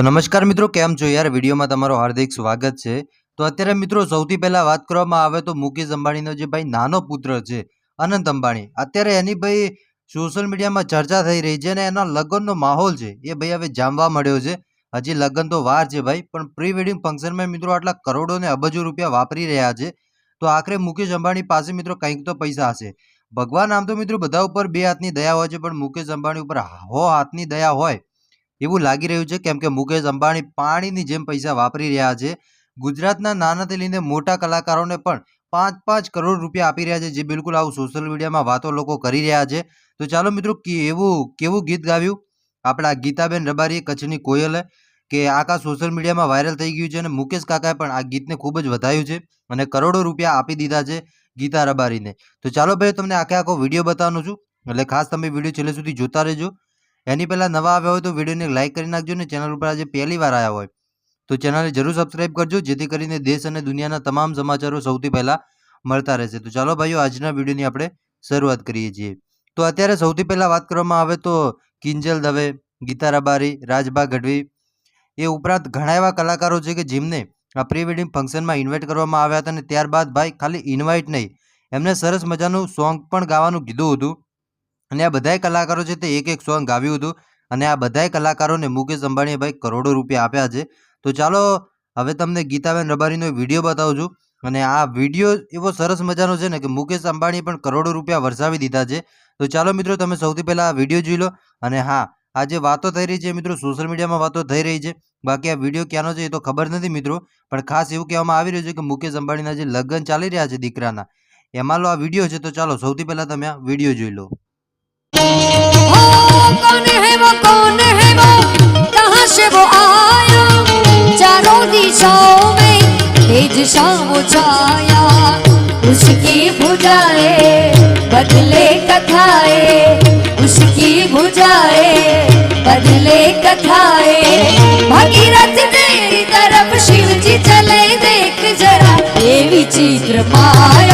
તો નમસ્કાર મિત્રો, કેમ છો યાર? વિડીયોમાં તમારું હાર્દિક સ્વાગત છે. તો અત્યારે મિત્રો, સૌથી પહેલા વાત કરવામાં આવે તો મુકેશ અંબાણીનો જે ભાઈ નાનો પુત્ર છે, અનંત અંબાણી. અત્યારે એની ભાઈ સોશિયલ મીડિયામાં ચર્ચા થઈ રહી છે અને એના લગ્નનો માહોલ છે. એ ભાઈ હવે જામવા મળ્યો છે. હજી લગ્ન તો વાર છે ભાઈ, પણ પ્રી વેડિંગ ફંક્શનમાં મિત્રો આટલા કરોડો ને અબજો રૂપિયા વાપરી રહ્યા છે. તો આખરે મુકેશ અંબાણી પાસે મિત્રો કંઈક તો પૈસા હશે. ભગવાન આમ તો મિત્રો બધા ઉપર બે હાથની દયા હોય છે, પણ મુકેશ અંબાણી ઉપર હો હાથની દયા હોય. એવું લાગી રહ્યું છે કેમ કે મુકેશ અંબાણી પાણીની જેમ પૈસા વાપરી રહ્યા છે. ગુજરાતના નાનાથી લઈને મોટા કલાકારોને પણ પાંચ પાંચ કરોડ રૂપિયા આપી રહ્યા છે, જે બિલકુલ આવું સોશિયલ મીડિયામાં વાતો લોકો કરી રહ્યા છે. તો ચાલો મિત્રો એવું, કેવું ગીત ગાવ્યું? આપણા ગીતાબેન રબારીએ કચ્છની કોયલે કે આખા સોશિયલ મીડિયામાં વાયરલ થઈ ગયું છે અને મુકેશ કાકાએ પણ આ ગીતને ખૂબ જ વધાયું છે અને કરોડો રૂપિયા આપી દીધા છે ગીતા રબારીને. તો ચાલો ભાઈ તમને આખે આખો વીડિયો બતાવવાનો છું. એટલે ખાસ તમે વીડિયો છેલ્લે સુધી જોતા રહેજો. એની પહેલાં નવા આવ્યા હોય તો વિડીયોને લાઇક કરી નાખજો ને ચેનલ ઉપર આજે પહેલી વાર આવ્યા હોય તો ચેનલને જરૂર સબસ્ક્રાઇબ કરજો, જેથી કરીને દેશ અને દુનિયાના તમામ સમાચારો સૌથી પહેલાં મળતા રહેશે. તો ચાલો ભાઈઓ, આજના વિડીયોની આપણે શરૂઆત કરીએ છીએ. તો અત્યારે સૌથી પહેલાં વાત કરવામાં આવે તો કિંજલ દવે, ગીતા રબારી, રાજભા ગઢવી એ ઉપરાંત ઘણા એવા કલાકારો છે કે જેમને આ પ્રી વેડિંગ ફંક્શનમાં ઇન્વાઇટ કરવામાં આવ્યા હતા અને ત્યારબાદ ભાઈ ખાલી ઇન્વાઇટ નહીં, એમને સરસ મજાનું સોંગ પણ ગાવાનું કીધું હતું. અને આ બધાય કલાકારો છે તે એક એક સોંગ ગાવ્યું હતું અને આ બધાય કલાકારોને મુકેશ અંબાણીએ ભાઈ કરોડો રૂપિયા આપ્યા છે. તો ચાલો, હવે તમને ગીતાબેન રબારીનો વીડિયો બતાવું છું. અને આ વીડિયો એવો સરસ મજાનો છે ને કે મુકેશ અંબાણીએ પણ કરોડો રૂપિયા વરસાવી દીધા છે. તો ચાલો મિત્રો, તમે સૌથી પહેલાં આ વીડિયો જોઈ લો. અને હા, આ જે વાતો થઈ રહી છે મિત્રો સોશિયલ મીડિયામાં વાતો થઈ રહી છે. બાકી આ વીડિયો ક્યાંનો છે એ તો ખબર નથી મિત્રો, પણ ખાસ એવું કહેવામાં આવી રહ્યું છે કે મુકેશ અંબાણીના જે લગ્ન ચાલી રહ્યા છે દીકરાના, એમાં લો આ વીડિયો છે તો ચાલો સૌથી પહેલાં તમે આ વીડિયો જોઈ લો. छाया। उसकी भुजाए बदले कथाए। उसकी भुजाए बदले कथाए। भगीरथ तेरी तरफ़ शिव जी चले, देख जरा ये विचित्र माया